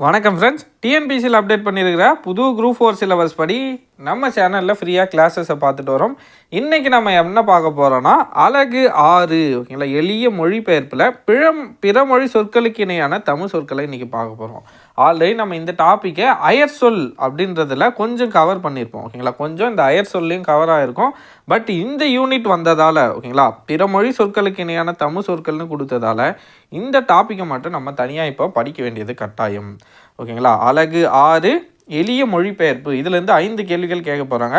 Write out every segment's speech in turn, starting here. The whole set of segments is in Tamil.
வணக்கம் ஃப்ரெண்ட்ஸ் டிஎன்பிசியில் அப்டேட் பண்ணியிருக்கிற புது குரூப் ஃபோர் சிலபஸ் படி நம்ம சேனலில் ஃப்ரீயாக கிளாஸஸை பார்த்துட்டு வரோம். இன்றைக்கி நம்ம என்ன பார்க்க போகிறோன்னா அழகு ஆறு ஓகேங்களா? எளிய மொழிபெயர்ப்பில் பிழம் பிற மொழி சொற்களுக்கு இணையான தமிழ் சொற்களை இன்றைக்கி பார்க்க போகிறோம் ஆல்ரெடி நம்ம இந்த டாப்பிக்கை அயர் சொல் அப்படின்றதுல கொஞ்சம் கவர் பண்ணியிருப்போம் ஓகேங்களா கொஞ்சம் இந்த அயர் சொல்லையும் கவர் ஆகிருக்கும் பட் இந்த யூனிட் வந்ததால் ஓகேங்களா பிற மொழி சொற்களுக்கு இணையான தமிழ் சொற்கள்னு கொடுத்ததால இந்த டாப்பிக்கை மட்டும் நம்ம தனியாக இப்போ படிக்க வேண்டியது கட்டாயம் ஓகேங்களா அழகு ஆறு எளிய மொழிபெயர்ப்பு. இதுலேருந்து ஐந்து கேள்விகள் கேட்க போகிறாங்க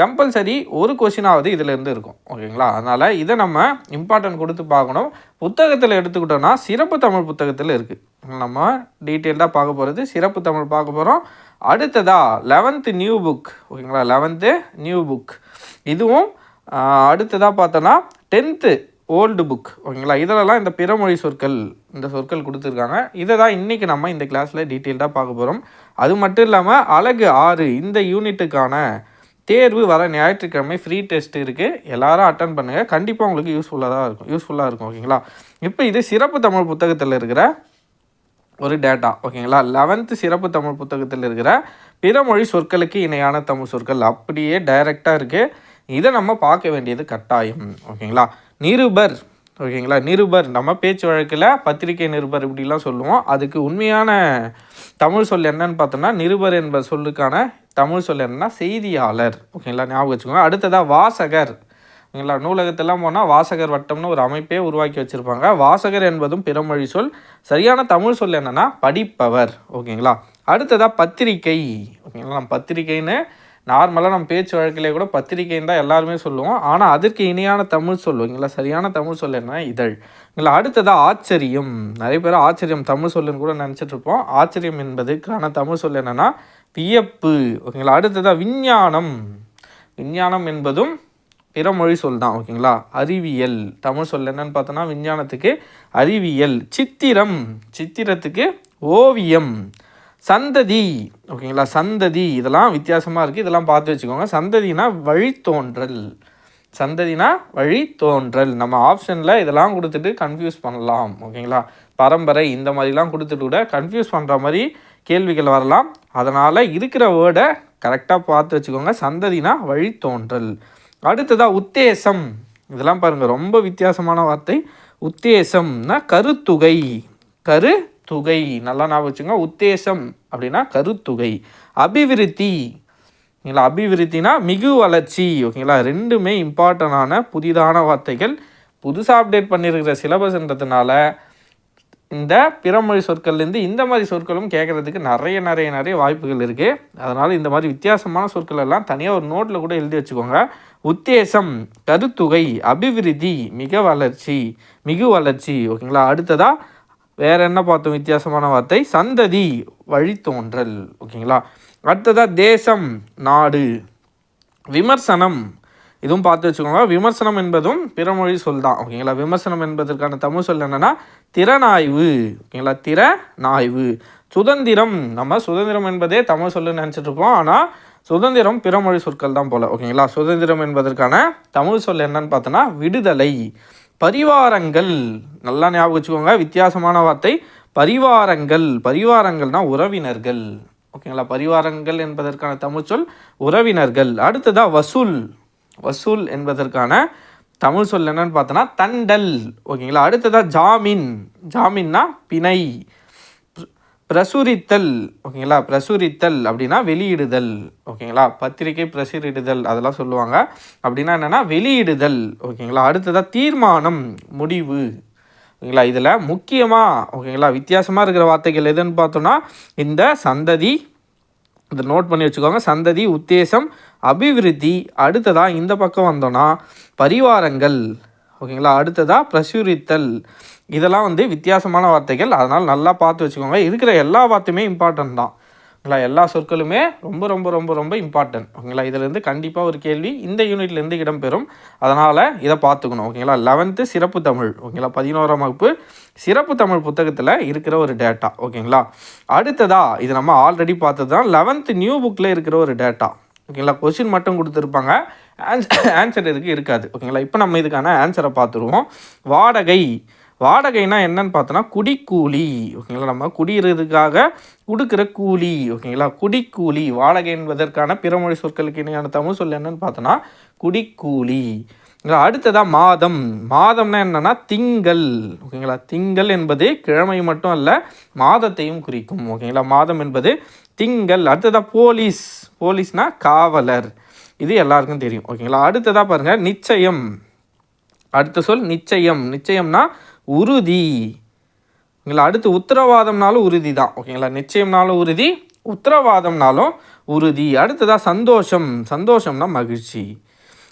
கம்பல்சரி ஒரு கொஷினாவது இதுலேருந்து இருக்கும். ஓகேங்களா? அதனால் இதை நம்ம இம்பார்ட்டன்ட் கொடுத்து பார்க்கணும். புத்தகத்தில் எடுத்துக்கிட்டோன்னா சிறப்பு தமிழ் புத்தகத்தில் இருக்குது நம்ம டீட்டெயில்டாக பார்க்க போகிறது சிறப்பு தமிழ் பார்க்க போகிறோம் அடுத்ததா லெவன்த்து நியூ புக் ஓகேங்களா? லெவன்த்து நியூ புக் இதுவும் அடுத்ததாக பார்த்தோன்னா டென்த்து ஓல்டு புக் ஓகேங்களா? இதிலலாம் இந்த பிறமொழி சொற்கள் இந்த சொற்கள் கொடுத்துருக்காங்க. இதை தான் இன்றைக்கி நம்ம இந்த கிளாஸில் டீட்டெயில்டாக பார்க்க போகிறோம் அது மட்டும் இல்லாமல் அழகு ஆறு இந்த யூனிட்டுக்கான தேர்வு வர ஞாயிற்றுக்கிழமை ஃப்ரீ டெஸ்ட் இருக்குது எல்லாரும் அட்டன் பண்ணுங்கள் கண்டிப்பாக உங்களுக்கு யூஸ்ஃபுல்லாக தான் இருக்கும். யூஸ்ஃபுல்லாக இருக்கும் ஓகேங்களா இப்போ இது சிறப்பு தமிழ் புத்தகத்தில் இருக்கிற ஒரு டேட்டா ஓகேங்களா லெவன்த்து சிறப்பு தமிழ் புத்தகத்தில் இருக்கிற பிறமொழி சொற்களுக்கு இணையான தமிழ் சொற்கள் அப்படியே டைரெக்டாக இருக்குது இதை நம்ம பார்க்க வேண்டியது கட்டாயம் ஓகேங்களா நிருபர் ஓகேங்களா நிருபர் நம்ம பேச்சு வழக்கில் பத்திரிகை நிருபர் இப்படிலாம் சொல்லுவோம். அதுக்கு உண்மையான தமிழ் சொல் என்னன்னு பார்த்தோம்னா நிருபர் என்ப சொல்லுக்கான தமிழ் சொல் என்னன்னா செய்தியாளர். ஓகேங்களா ஞாபகம் வச்சுக்கோங்க. அடுத்ததாக வாசகர். ஓகேங்களா? நூலகத்தெல்லாம் போனால் வாசகர் வட்டம்னு ஒரு அமைப்பே உருவாக்கி வச்சுருப்பாங்க. வாசகர் என்பதும் பிறமொழி சொல். சரியான தமிழ் சொல் என்னன்னா படிப்பவர். ஓகேங்களா? அடுத்ததாக பத்திரிகை. ஓகேங்களா? நம்ம பத்திரிகைன்னு நார்மலாக நம்ம பேச்சு வழக்கிலே கூட பத்திரிகைன்னு தான் எல்லாருமே சொல்லுவோம். ஆனால் அதற்கு இணையான தமிழ் சொல். ஓகேங்களா? சரியான தமிழ் சொல் என்ன? இதழ். ஓகேங்களா? அடுத்ததாக ஆச்சரியம். நிறைய பேர் ஆச்சரியம் தமிழ் சொல்லுன்னு கூட நினச்சிட்ருப்போம் ஆச்சரியம் என்பதுக்கான தமிழ் சொல் என்னென்னா வியப்பு. ஓகேங்களா? அடுத்ததாக விஞ்ஞானம். விஞ்ஞானம் என்பதும் பிறமொழி சொல் தான் ஓகேங்களா? அறிவியல். தமிழ் சொல் என்னன்னு பார்த்தோன்னா விஞ்ஞானத்துக்கு அறிவியல். சித்திரம். சித்திரத்துக்கு ஓவியம். சந்ததி ஓகேங்களா? சந்ததி. இதெல்லாம் வித்தியாசமாக இருக்குது இதெல்லாம் பார்த்து வச்சுக்கோங்க. சந்ததினா வழித்தோன்றல். சந்ததினா வழித்தோன்றல். நம்ம ஆப்ஷனில் இதெல்லாம் கொடுத்துட்டு கன்ஃபியூஸ் பண்ணலாம் ஓகேங்களா? பரம்பரை இந்த மாதிரிலாம் கொடுத்துட்டு கூட கன்ஃபியூஸ் பண்ணுற மாதிரி கேள்விகள் வரலாம். அதனால் இருக்கிற வேர்டை கரெக்டாக பார்த்து வச்சுக்கோங்க. சந்ததினா வழித்தோன்றல். அடுத்ததாக உத்தேசம். இதெல்லாம் பாருங்கள் ரொம்ப வித்தியாசமான வார்த்தை. உத்தேசம்னா கருத்துகை. கருத்துகை. நல்லா ஞாபகம் வச்சுங்க. உத்தேசம் அப்படின்னா கருத்துகை. அபிவிருத்தி. ஓகேங்களா அபிவிருத்தினா மிகு வளர்ச்சி. ஓகேங்களா? ரெண்டுமே இம்பார்ட்டண்டான புதிதான வார்த்தைகள். புதுசாக அப்டேட் பண்ணியிருக்கிற சிலபஸ்ன்றதுனால இந்த பிறமொழி சொற்கள்லேருந்து இந்த மாதிரி சொற்களும் கேட்குறதுக்கு நிறைய நிறைய நிறைய வாய்ப்புகள் இருக்குது அதனால் இந்த மாதிரி வித்தியாசமான சொற்கள் எல்லாம் தனியாக ஒரு நோட்டில் கூட எழுதி வச்சுக்கோங்க. உத்தேசம் கருத்துகை அபிவிருத்தி மிக வளர்ச்சி மிகு வளர்ச்சி. ஓகேங்களா? அடுத்ததாக வேறு என்ன பார்த்தோம்? வித்தியாசமான வார்த்தை சந்ததி வழித்தோன்றல். ஓகேங்களா? அடுத்ததாக தேசம் நாடு. விமர்சனம் இதுவும் பார்த்து வச்சுக்கோங்க. விமர்சனம் என்பதும் பிறமொழி சொல் தான். ஓகேங்களா விமர்சனம் என்பதற்கான தமிழ் சொல் என்னென்னா திறனாய்வு. ஓகேங்களா திறனாய்வு. சுதந்திரம். நம்ம சுதந்திரம் என்பதே தமிழ் சொல்லுன்னு நினச்சிட்டு இருப்போம் ஆனால் சுதந்திரம் பிறமொழி சொற்கள் தான் போல. ஓகேங்களா சுதந்திரம் என்பதற்கான தமிழ் சொல் என்னன்னு பார்த்தோன்னா விடுதலை. பரிவாரங்கள். நல்லா ஞாபகம் வச்சுக்கோங்க. வித்தியாசமான வார்த்தை. பரிவாரங்கள். பரிவாரங்கள்னா உறவினர்கள். ஓகேங்களா பரிவாரங்கள் என்பதற்கான தமிழ் சொல் உறவினர்கள். அடுத்ததாக வசூல். வசூல் என்பதற்கான தமிழ் சொல் என்னன்னு பார்த்தோன்னா தண்டல். ஓகேங்களா? அடுத்ததாக ஜாமீன். ஜாமீன்னா பிணை. பிரசுரித்தல். ஓகேங்களா? பிரசுரித்தல் அப்படின்னா வெளியிடுதல். ஓகேங்களா? பத்திரிகை பிரசுரிடுதல் அதெல்லாம் சொல்லுவாங்க. அப்படின்னா என்னென்னா வெளியிடுதல். ஓகேங்களா? அடுத்ததாக தீர்மானம். முடிவு. ஓகேங்களா? இதில் முக்கியமாக ஓகேங்களா? வித்தியாசமாக இருக்கிற வார்த்தைகள் எதுன்னு பார்த்தோன்னா இந்த சந்ததி இதை நோட் பண்ணி வச்சுக்கோங்க. சந்ததி உத்தேசம் அபிவிருத்தி. அடுத்ததாக இந்த பக்கம் வந்தோன்னா பரிவாரங்கள். ஓகேங்களா? அடுத்ததாக பிரசுரித்தல். இதெல்லாம் வந்து வித்தியாசமான வார்த்தைகள். அதனால் நல்லா பார்த்து வச்சுக்கோங்க. இருக்கிற எல்லா வார்த்தையுமே இம்பார்ட்டன்ட் தான். ஓகேங்களா எல்லா சொற்களுமே ரொம்ப ரொம்ப ரொம்ப ரொம்ப இம்பார்ட்டன்ட் ஓகேங்களா இதுலேருந்து கண்டிப்பாக ஒரு கேள்வி இந்த யூனிட்லேருந்து இடம்பெறும். அதனால் இதை பார்த்துக்கணும் ஓகேங்களா? லெவன்த்து சிறப்பு தமிழ் ஓகேங்களா? பதினோராம் வகுப்பு சிறப்பு தமிழ் புத்தகத்தில் இருக்கிற ஒரு டேட்டா ஓகேங்களா? அடுத்ததா இது நம்ம ஆல்ரெடி பார்த்தது தான் லெவன்த்து நியூ புக்கில் இருக்கிற ஒரு டேட்டா ஓகேங்களா? கொஷின் மட்டும் கொடுத்துருப்பாங்க. ஆன்சர் ஆன்சர் இதுக்கு இருக்காது ஓகேங்களா? இப்போ நம்ம இதுக்கான ஆன்சரை பார்த்துருவோம். வாடகை வாடகைனா என்னன்னு பார்த்தோன்னா குடிக்கூலி ஓகேங்களா? நம்ம குடியிருக்கிறதுக்காக கொடுக்குற கூலி ஓகேங்களா? குடிக்கூலி. வாடகை என்பதற்கான பிறமொழி சொற்களுக்கு இணையான தமிழ் சொல் என்னன்னு பார்த்தோன்னா குடிக்கூலி. அடுத்ததாக மாதம். மாதம்னா என்னன்னா திங்கள் ஓகேங்களா? திங்கள் என்பது கிழமை மட்டும் அல்ல மாதத்தையும் குறிக்கும் ஓகேங்களா? மாதம் என்பது திங்கள். அடுத்ததாக போலீஸ். போலீஸ்னா காவலர். இது எல்லாருக்கும் தெரியும் ஓகேங்களா? அடுத்ததாக பாருங்கள் நிச்சயம். அடுத்த சொல் நிச்சயம். நிச்சயம்னா உறுதி. ஓகேங்களா அடுத்து உத்தரவாதம்னாலும் உறுதி தான். ஓகேங்களா நிச்சயம்னாலும் உறுதி உத்தரவாதம்னாலும் உறுதி. அடுத்ததாக சந்தோஷம். சந்தோஷம்னா மகிழ்ச்சி.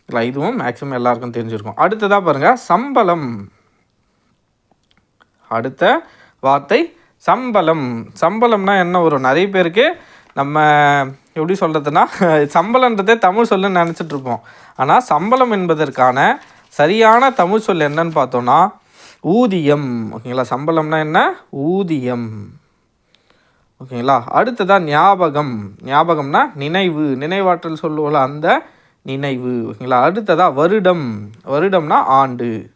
இல்லை இதுவும் மேக்ஸிமம் எல்லாருக்கும் தெரிஞ்சிருக்கும். அடுத்ததாக பாருங்கள் சம்பளம். அடுத்த வார்த்தை சம்பளம். சம்பளம்னா என்ன வரும்? நிறைய பேருக்கு நம்ம எப்படி சொல்கிறதுனா சம்பளன்றதே தமிழ் சொல்லுன்னு நினச்சிட்ருப்போம் ஆனால் சம்பளம் என்பதற்கான சரியான தமிழ் சொல் என்னன்னு பார்த்தோன்னா ஊதியம். ஓகேங்களா? சம்பளம்னா என்ன? ஊதியம். ஓகேங்களா? அடுத்ததாக ஞாபகம். ஞாபகம்னா நினைவு. நினைவாற்றல் சொல்லுவோம்ல அந்த நினைவு. ஓகேங்களா? அடுத்ததா வருடம். வருடம்னா ஆண்டு.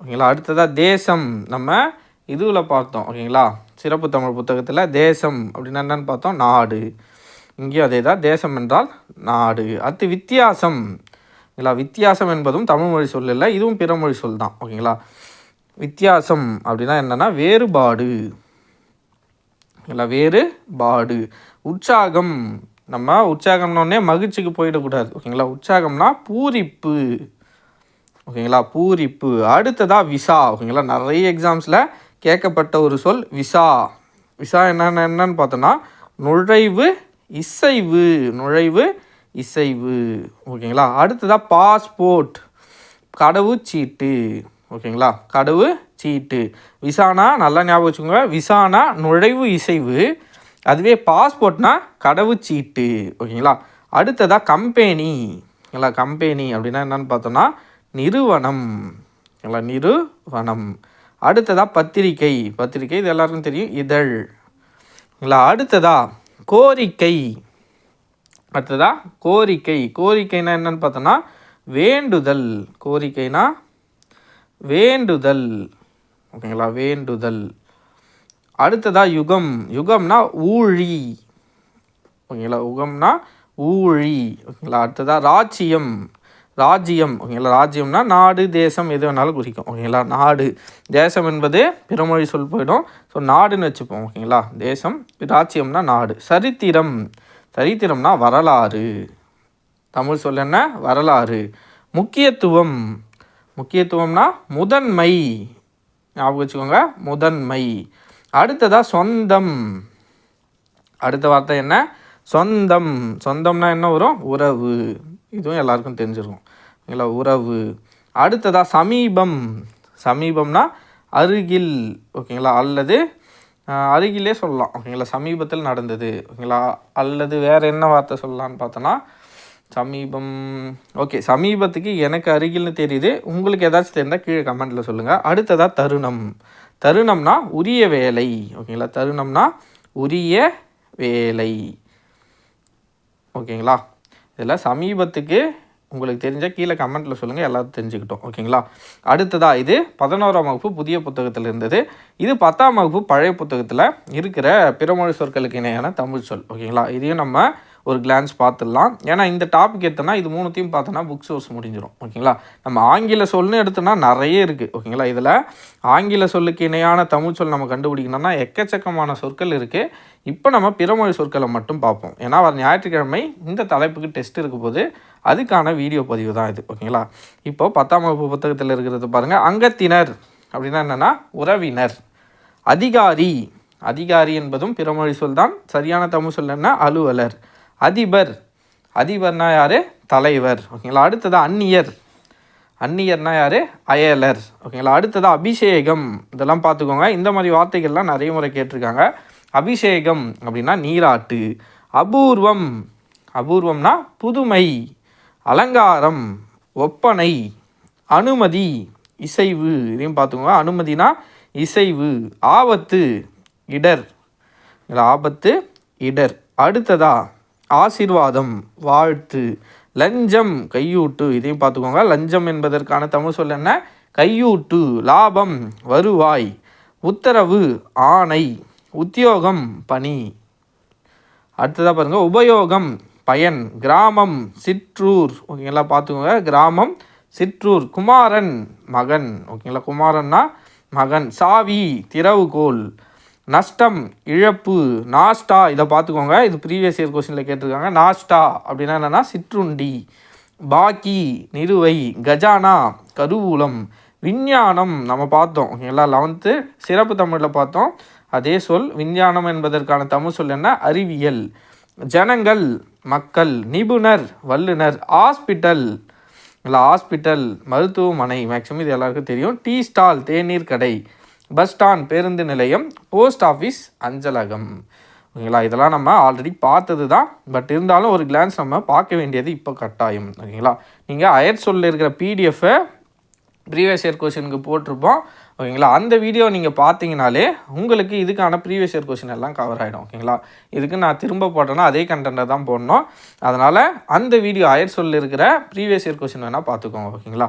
ஓகேங்களா? அடுத்ததா தேசம். நம்ம இதுவில் பார்த்தோம். ஓகேங்களா? சிறப்பு தமிழ் புத்தகத்தில் தேசம் அப்படின்னா என்னன்னு பார்த்தோம்? நாடு. இங்கேயும் அதே தான் தேசம் என்றால் நாடு. அடுத்து வித்தியாசம். ஓகேங்களா வித்தியாசம் என்பதும் தமிழ் மொழி சொல் இல்லை இதுவும் பிற மொழி சொல் தான் ஓகேங்களா வித்தியாசம் அப்படின்னா என்னென்னா வேறுபாடு. இல்லை வேறுபாடு. உற்சாகம். நம்ம உற்சாகம்னோடனே மகிழ்ச்சிக்கு போயிடக்கூடாது ஓகேங்களா உற்சாகம்னா பூரிப்பு ஓகேங்களா பூரிப்பு. அடுத்ததாக விசா ஓகேங்களா நிறைய எக்ஸாம்ஸில் கேட்கப்பட்ட ஒரு சொல் விசா. விசா என்னென்ன என்னன்னு பார்த்தோன்னா நுழைவு இசைவு. நுழைவு இசைவு ஓகேங்களா? அடுத்ததாக பாஸ்போர்ட். கடவுச்சீட்டு ஓகேங்களா? கடவு சீட்டு. விசானா நல்லா ஞாபகம் வச்சுக்கோங்க. விசானா நுழைவு இசைவு. அதுவே பாஸ்போர்ட்னா கடவுச்சீட்டு ஓகேங்களா? அடுத்ததாக கம்பெனி. ஓகேங்களா? கம்பெனி அப்படின்னா என்னன்னு பார்த்தோன்னா நிறுவனம். ஓகேங்களா? நிறுவனம். அடுத்ததாக பத்திரிக்கை பத்திரிக்கை இது எல்லாருக்கும் தெரியும். இதழ். ஓகேங்களா? அடுத்ததா கோரிக்கை. அடுத்ததா கோரிக்கை. கோரிக்கைனா என்னன்னு பார்த்தோன்னா வேண்டுதல். கோரிக்கைனா வேண்டுதல். ஓகேங்களா? வேண்டுதல். அடுத்ததா யுகம். யுகம்னா ஊழி. ஓகேங்களா? யுகம்னா ஊழி. ஓகேங்களா? அடுத்ததா ராஜ்யம். ராஜ்யம். ஓகேங்களா? ராஜ்யம்னா நாடு தேசம் எது வேணாலும் குறிக்கும். ஓகேங்களா? நாடு. தேசம் என்பது பிறமொழி சொல் போயிடும். ஸோ நாடுன்னு வச்சுப்போம். ஓகேங்களா? தேசம் ராஜ்யம்னா நாடு. சரித்திரம். சரித்திரம்னா வரலாறு. தமிழ் சொல் என்ன? வரலாறு. முக்கியத்துவம். முக்கியத்துவம்னா முதன்மை. ஞாபகம் வச்சுக்கோங்க. முதன்மை. அடுத்ததாக சொந்தம். அடுத்த வார்த்தை என்ன? சொந்தம். சொந்தம்னா என்ன வரும்? உறவு. இதுவும் எல்லாருக்கும் தெரிஞ்சிருக்கும். இல்லை உறவு. அடுத்ததாக சமீபம். சமீபம்னா அருகில். ஓகேங்களா? அல்லது அருகிலே சொல்லலாம். ஓகேங்களா சமீபத்தில் நடந்தது. ஓகேங்களா அல்லது வேறு என்ன வார்த்தை சொல்லலாம்னு பார்த்தோன்னா சமீபம் ஓகே சமீபத்துக்கு எனக்கு அருகில்னு தெரியுது. உங்களுக்கு ஏதாச்சும் தெரிந்தால் கீழே கமெண்ட்டில் சொல்லுங்கள் அடுத்ததாக தருணம். தருணம்னா உரிய வேலை. ஓகேங்களா தருணம்னா உரிய வேலை. ஓகேங்களா இதில் சமீபத்துக்கு உங்களுக்கு தெரிஞ்சால் கீழே கமெண்ட்டில் சொல்லுங்கள் எல்லாரும் தெரிஞ்சுக்கிட்டோம். ஓகேங்களா? அடுத்ததாக இது பதினோராம் வகுப்பு புதிய புத்தகத்தில் இருந்தது. இது பத்தாம் வகுப்பு பழைய புத்தகத்தில் இருக்கிற பிறமொழி சொற்களுக்கு இணையான தமிழ் சொல். ஓகேங்களா? இதையும் நம்ம ஒரு கிளான்ஸ் பார்த்துடலாம். ஏன்னா இந்த டாபிக் எடுத்தோன்னா இது மூணுத்தையும் பார்த்தோன்னா புக் சோர்ஸ் முடிஞ்சிடும் ஓகேங்களா? நம்ம ஆங்கில சொல்னு எடுத்தோன்னா நிறைய இருக்குது ஓகேங்களா? இதில் ஆங்கில சொல்லுக்கு இணையான தமிழ் சொல் நம்ம கண்டுபிடிக்கணும்னா எக்கச்சக்கமான சொற்கள் இருக்குது இப்போ நம்ம பிறமொழி சொற்களை மட்டும் பார்ப்போம். ஏன்னா வர ஞாயிற்றுக்கிழமை இந்த தலைப்புக்கு டெஸ்ட் இருக்கும் போது அதுக்கான வீடியோ பதிவு தான் இது ஓகேங்களா? இப்போ பத்தாம் வகுப்பு புத்தகத்தில் இருக்கிறது பாருங்கள் அங்கத்தினர் அப்படின்னா என்னென்னா உறவினர். அதிகாரி. அதிகாரி என்பதும் பிறமொழி சொல் தான். சரியான தமிழ் சொல் என்ன? அலுவலர். அதிபர். அதிபர்னா யார்? தலைவர். ஓகேங்களா? அடுத்தது அந்நியர். அந்நியர்னா யார்? அயலர். ஓகேங்களா? அடுத்தது அபிஷேகம். இதெல்லாம் பார்த்துக்கோங்க. இந்த மாதிரி வார்த்தைகள்லாம் நிறைய முறை கேட்டிருக்காங்க. அபிஷேகம் அப்படின்னா நீராட்டு. அபூர்வம். அபூர்வம்னா புதுமை. அலங்காரம் ஒப்பனை அனுமதி இசைவு. இதையும் பார்த்துக்கோங்க. அனுமதினா இசைவு ஆபத்து இடர். ஆபத்து இடர். அடுத்ததா ஆசீர்வாதம் வாழ்த்து லஞ்சம் கையூட்டு. இதையும் பார்த்துக்கோங்க. லஞ்சம் என்பதற்கான தமிழ் சொல் என்ன? கையூட்டு லாபம் வருவாய். உத்தரவு ஆணை. உத்தியோகம் பணி. அடுத்ததாக பாருங்கள் உபயோகம் பயன். கிராமம் சிற்றூர். ஓகேங்களா பார்த்துக்கோங்க. கிராமம் சிற்றூர். குமாரன் மகன். ஓகேங்களா குமாரன்னா மகன். சாவி திறவுகோல். நஷ்டம் இழப்பு. நாஸ்டா இதை பார்த்துக்கோங்க. இது ப்ரீவியஸ் இயர் கொஸ்டினில் கேட்டிருக்காங்க. நாஸ்டா அப்படின்னா என்னென்னா சிற்றுண்டி. பாக்கி நிறுவை. கஜானா கருவூலம். விஞ்ஞானம் நம்ம பார்த்தோம். ஓகேங்களா லெவன்த்து சிறப்பு தமிழில் பார்த்தோம். அதே சொல் விஞ்ஞானம் என்பதற்கான தமிழ் சொல் என்ன? அறிவியல். ஜனங்கள் மக்கள் நிபுணர் வல்லுனர் ஹாஸ்பிட்டல். இல்லை ஹாஸ்பிட்டல் மருத்துவமனை மேக்ஸிமம் இது எல்லாருக்கும் தெரியும். டீ ஸ்டால் தேநீர் கடை பஸ் ஸ்டாண்ட் பேருந்து நிலையம் போஸ்ட் ஆஃபீஸ் அஞ்சலகம். ஓகேங்களா? இதெல்லாம் நம்ம ஆல்ரெடி பார்த்தது தான். பட் இருந்தாலும் ஒரு கிளான்ஸ் நம்ம பார்க்க வேண்டியது இப்போ கட்டாயம். ஓகேங்களா? நீங்கள் அயர் சொல்லில் இருக்கிற பிடிஎஃப்பை ப்ரீவியஸ் இயர் கொஷினுக்கு போட்டிருப்போம். ஓகேங்களா? அந்த வீடியோ நீங்கள் பார்த்தீங்கனாலே உங்களுக்கு இதுக்கான ப்ரீவியஸ் இயர் கொஷின் எல்லாம் கவர் ஆகிடும் ஓகேங்களா? இதுக்கு நான் திரும்ப போட்டேன்னா அதே கண்டென்ட்டை தான் போடணும். அதனால் அந்த வீடியோ அயர் சொல்ல இருக்கிற ப்ரீவியஸ் இயர் கொஷின் வேணால் பார்த்துக்கோங்க. ஓகேங்களா?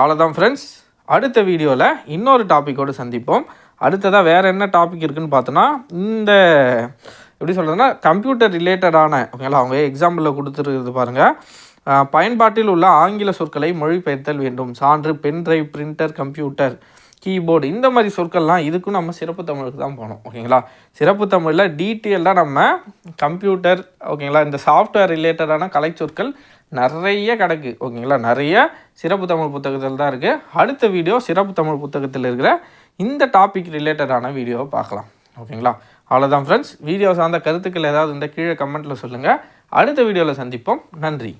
அவ்வளோதான் ஃப்ரெண்ட்ஸ் அடுத்த வீடியோவில் இன்னொரு டாப்பிக்கோடு சந்திப்போம். அடுத்ததாக வேறு என்ன டாபிக் இருக்குதுன்னு பார்த்தோன்னா இந்த எப்படி சொல்கிறதுனா கம்ப்யூட்டர் ரிலேட்டடான ஓகேங்களா? அவங்க எக்ஸாம்பிளில் கொடுத்துருக்குது பாருங்கள் பயன்பாட்டில் உள்ள ஆங்கில சொற்களை மொழிபெயர்த்தல் வேண்டும். சான்று pen drive printer computer keyboard இந்த மாதிரி சொற்கள்லாம் இதுக்கும் நம்ம சிறப்பு தமிழுக்கு தான் போனோம் ஓகேங்களா? சிறப்பு தமிழில் டீட்டெயிலாக நம்ம கம்ப்யூட்டர் ஓகேங்களா? இந்த சாஃப்ட்வேர் ரிலேட்டடான கலை சொற்கள் நிறைய கிடக்கு. ஓகேங்களா? நிறைய சிறப்பு தமிழ் புத்தகத்தில் தான் இருக்குது அடுத்த வீடியோ சிறப்பு தமிழ் புத்தகத்தில் இருக்கிற இந்த டாபிக் ரிலேட்டடான வீடியோவை பார்க்கலாம். ஓகேங்களா? அவ்வளோதான் ஃப்ரெண்ட்ஸ் வீடியோ சார்ந்த கருத்துக்கள் ஏதாவது இந்த கீழே கமெண்ட்டில் சொல்லுங்கள் அடுத்த வீடியோவில் சந்திப்போம். நன்றி.